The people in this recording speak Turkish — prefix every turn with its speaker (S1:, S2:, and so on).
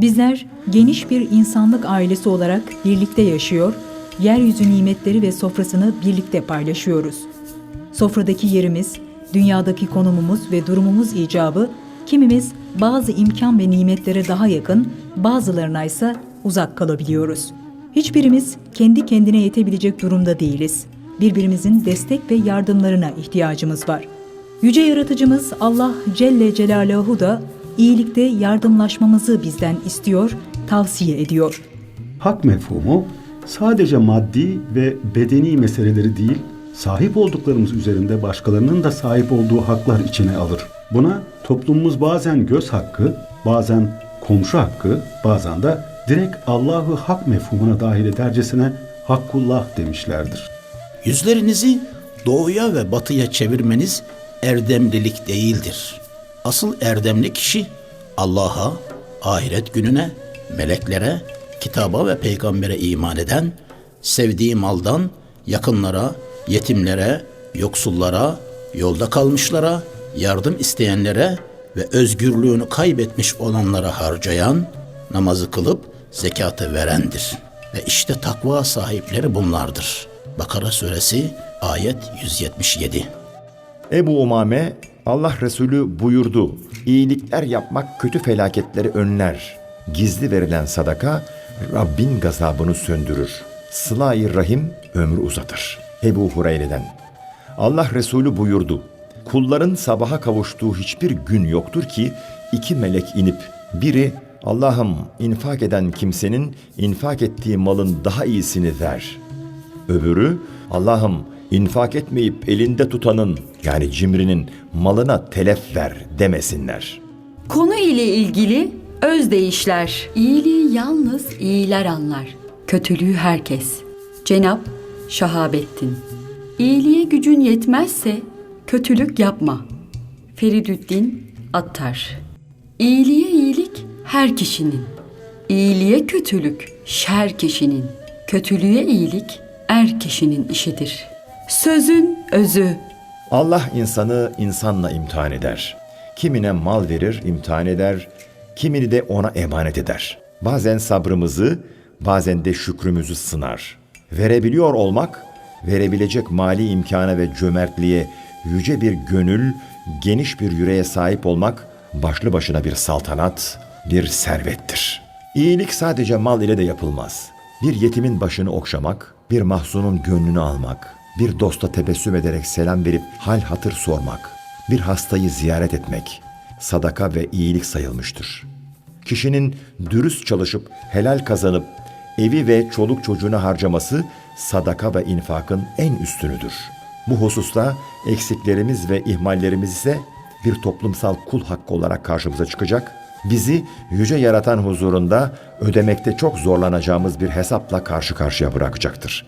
S1: Bizler geniş bir insanlık ailesi olarak birlikte yaşıyor, yeryüzü nimetleri ve sofrasını birlikte paylaşıyoruz. Sofradaki yerimiz, dünyadaki konumumuz ve durumumuz icabı kimimiz bazı imkan ve nimetlere daha yakın, bazılarına ise uzak kalabiliyoruz. Hiçbirimiz kendi kendine yetebilecek durumda değiliz. Birbirimizin destek ve yardımlarına ihtiyacımız var. Yüce Yaratıcımız Allah Celle Celaluhu da iyilikte yardımlaşmamızı bizden istiyor, tavsiye ediyor.
S2: Hak mefhumu sadece maddi ve bedeni meseleleri değil, sahip olduklarımız üzerinde başkalarının da sahip olduğu haklar içine alır. Buna toplumumuz bazen göz hakkı, bazen komşu hakkı, bazen de direkt Allah'ı hak mefhumuna dahil edercesine hakkullah demişlerdir.
S3: Yüzlerinizi doğuya ve batıya çevirmeniz erdemlilik değildir. Asıl erdemli kişi Allah'a, ahiret gününe, meleklere, kitaba ve peygambere iman eden, sevdiği maldan yakınlara, yetimlere, yoksullara, yolda kalmışlara, yardım isteyenlere ve özgürlüğünü kaybetmiş olanlara harcayan, namazı kılıp zekatı verendir. Ve işte takva sahipleri bunlardır. Bakara suresi ayet 177.
S4: Ebu Umame Allah Resulü buyurdu. İyilikler yapmak kötü felaketleri önler. Gizli verilen sadaka Rabbin gazabını söndürür. Sıla-i Rahim ömrü uzatır. Ebu Hureyre'den. Allah Resulü buyurdu. Kulların sabaha kavuştuğu hiçbir gün yoktur ki iki melek inip biri Allah'ım infak eden kimsenin infak ettiği malın daha iyisini ver. Öbürü Allah'ım infak etmeyip elinde tutanın yani cimrinin malına telef ver demesinler.
S5: Konu ile ilgili özdeyişler. İyiliği yalnız iyiler anlar. Kötülüğü herkes. Cenap Şahabettin. İyiliğe gücün yetmezse kötülük yapma. Feridüddin Attar. İyiliğe iyilik her kişinin. İyiliğe kötülük şer kişinin. Kötülüğe iyilik er kişinin işidir. Sözün özü.
S4: Allah insanı insanla imtihan eder. Kimine mal verir, imtihan eder, kimini de ona emanet eder. Bazen sabrımızı, bazen de şükrümüzü sınar. Verebiliyor olmak, verebilecek mali imkana ve cömertliğe yüce bir gönül, geniş bir yüreğe sahip olmak başlı başına bir saltanat, bir servettir. İyilik sadece mal ile de yapılmaz. Bir yetimin başını okşamak, bir mahzunun gönlünü almak, bir dosta tebessüm ederek selam verip hal hatır sormak, bir hastayı ziyaret etmek, sadaka ve iyilik sayılmıştır. Kişinin dürüst çalışıp helal kazanıp evi ve çoluk çocuğuna harcaması sadaka ve infakın en üstünüdür. Bu hususta eksiklerimiz ve ihmallerimiz ise bir toplumsal kul hakkı olarak karşımıza çıkacak, bizi yüce yaratan huzurunda ödemekte çok zorlanacağımız bir hesapla karşı karşıya bırakacaktır.